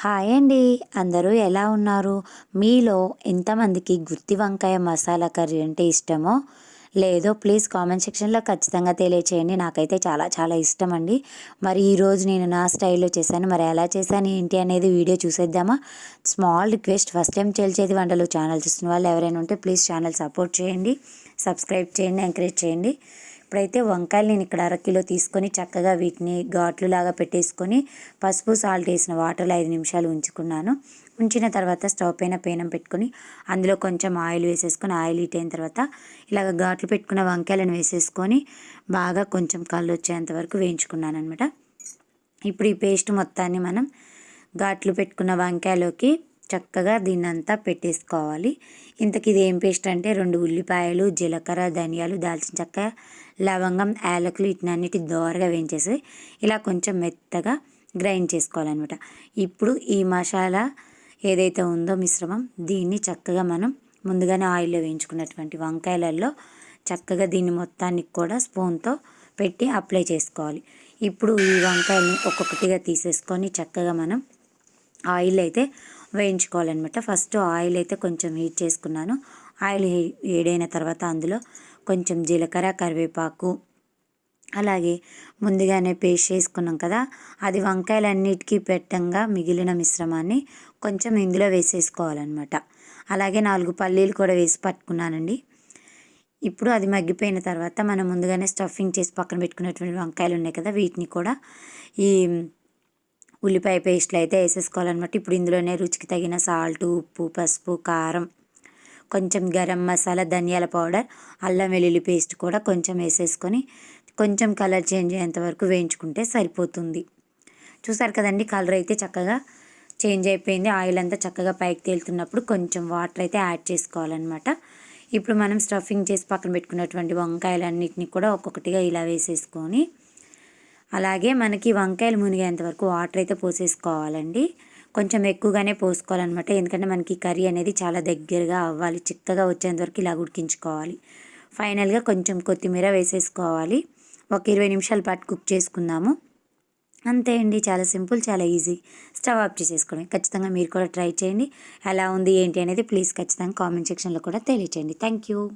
Hi అండి. అందరూ ఎలా ఉన్నారు? మీలో ఎంతమందికి గుత్తి వంకాయ మసాలా కర్రీ అంటే ఇష్టమో లేదో ప్లీజ్ కామెంట్ సెక్షన్లో ఖచ్చితంగా తెలియచేయండి. నాకైతే చాలా చాలా ఇష్టం అండి మరి ఈరోజు నేను నా స్టైల్లో చేశాను. మరి ఎలా చేశాను ఏంటి అనేది వీడియో చూసేద్దామా? స్మాల్ రిక్వెస్ట్ ఫస్ట్ టైం చెల్చేది వంటలు ఛానల్ చూస్తున్న వాళ్ళు ఎవరైనా ఉంటే ప్లీజ్ ఛానల్ సపోర్ట్ చేయండి సబ్స్క్రైబ్ చేయండి ఎంకరేజ్ చేయండి. ఇప్పుడైతే వంకాయలు నేను ఇక్కడ అరకిలో తీసుకొని చక్కగా వీటిని ఘాట్లు లాగా పెట్టేసుకొని పసుపు సాల్ట్ వేసిన వాటర్లో ఐదు నిమిషాలు ఉంచుకున్నాను. ఉంచిన తర్వాత స్టవ్ పైన పేనం పెట్టుకొని అందులో కొంచెం ఆయిల్ వేసేసుకొని ఆయిల్ హీట్ అయిన తర్వాత ఇలాగ ఘాట్లు పెట్టుకున్న వంకాయలను వేసేసుకొని బాగా కొంచెం కళ్ళు వచ్చేంత వరకు వేయించుకున్నాను అనమాట ఇప్పుడు ఈ పేస్ట్ మొత్తాన్ని మనం ఘాట్లు పెట్టుకున్న వంకాయలోకి చక్కగా దీన్నంతా పెట్టేసుకోవాలి. ఇంతకు ఇది ఏం పేస్ట్ అంటే రెండు ఉల్లిపాయలు జీలకర్ర ధనియాలు దాల్చిన చెక్క లవంగం యాలకులు వీటినన్నిటి దోరగా వేయించేసి ఇలా కొంచెం మెత్తగా గ్రైండ్ చేసుకోవాలన్నమాట. ఇప్పుడు ఈ మసాలా ఏదైతే ఉందో మిశ్రమం దీన్ని చక్కగా మనం ముందుగానే ఆయిల్లో వేయించుకున్నటువంటి వంకాయలలో చక్కగా దీన్ని మొత్తానికి కూడా స్పూన్తో పెట్టి అప్లై చేసుకోవాలి. ఇప్పుడు ఈ వంకాయల్ని ఒక్కొక్కటిగా తీసేసుకొని చక్కగా మనం ఆయిల్ అయితే వేయించుకోవాలన్నమాట. ఫస్ట్ ఆయిల్ అయితే కొంచెం హీట్ చేసుకున్నాను. ఆయిల్ వేడైన తర్వాత అందులో కొంచెం జీలకర్ర కరివేపాకు అలాగే ముందుగానే పేస్ట్ చేసుకున్నాం కదా అది వంకాయలన్నిటికీ పెట్టంగా మిగిలిన మిశ్రమాన్ని కొంచెం ఇందులో వేసేసుకోవాలన్నమాట. అలాగే నాలుగు పల్లీలు కూడా వేసి పట్టుకున్నానండి. ఇప్పుడు అది మగ్గిపోయిన తర్వాత మనం ముందుగానే స్టఫింగ్ చేసి పక్కన పెట్టుకున్నటువంటి వంకాయలు ఉన్నాయి కదా వీటిని కూడా ఈ ఉల్లిపాయ పేస్ట్లు అయితే వేసేసుకోవాలన్నమాట. ఇప్పుడు ఇందులోనే రుచికి తగిన సాల్ట్ ఉప్పు పసుపు కారం కొంచెం గరం మసాలా ధనియాల పౌడర్ అల్లం వెల్లుల్లి పేస్ట్ కూడా కొంచెం వేసేసుకొని కొంచెం కలర్ చేంజ్ అయ్యేంత వరకు వేయించుకుంటే సరిపోతుంది. చూసారు కదండి కలర్ అయితే చక్కగా చేంజ్ అయిపోయింది. ఆయిల్ అంతా చక్కగా పైకి తేలుతున్నప్పుడు కొంచెం వాటర్ అయితే యాడ్ చేసుకోవాలన్నమాట. ఇప్పుడు మనం స్టఫింగ్ చేసి పక్కన పెట్టుకున్నటువంటి వంకాయలన్నిటిని కూడా ఒక్కొక్కటిగా ఇలా వేసేసుకొని అలాగే మనకి వంకాయలు మునిగేంత వరకు వాటర్ అయితే పోసేసుకోవాలండి. కొంచెం ఎక్కువగానే పోసుకోవాలన్నమాట. ఎందుకంటే మనకి కర్రీ అనేది చాలా దగ్గరగా అవ్వాలి. చిక్కగా వచ్చేంత వరకు ఇలా ఉడికించుకోవాలి. ఫైనల్గా కొంచెం కొత్తిమీర వేసేసుకోవాలి. ఒక ఇరవై నిమిషాల పాటు కుక్ చేసుకుందాము. అంతే అండి. చాలా సింపుల్ చాలా ఈజీ. స్టవ్ ఆఫ్ చేసేసుకోండి. ఖచ్చితంగా మీరు కూడా ట్రై చేయండి. ఎలా ఉంది ఏంటి అనేది ప్లీజ్ ఖచ్చితంగా కామెంట్ సెక్షన్లో కూడా తెలియచేయండి. Thank you.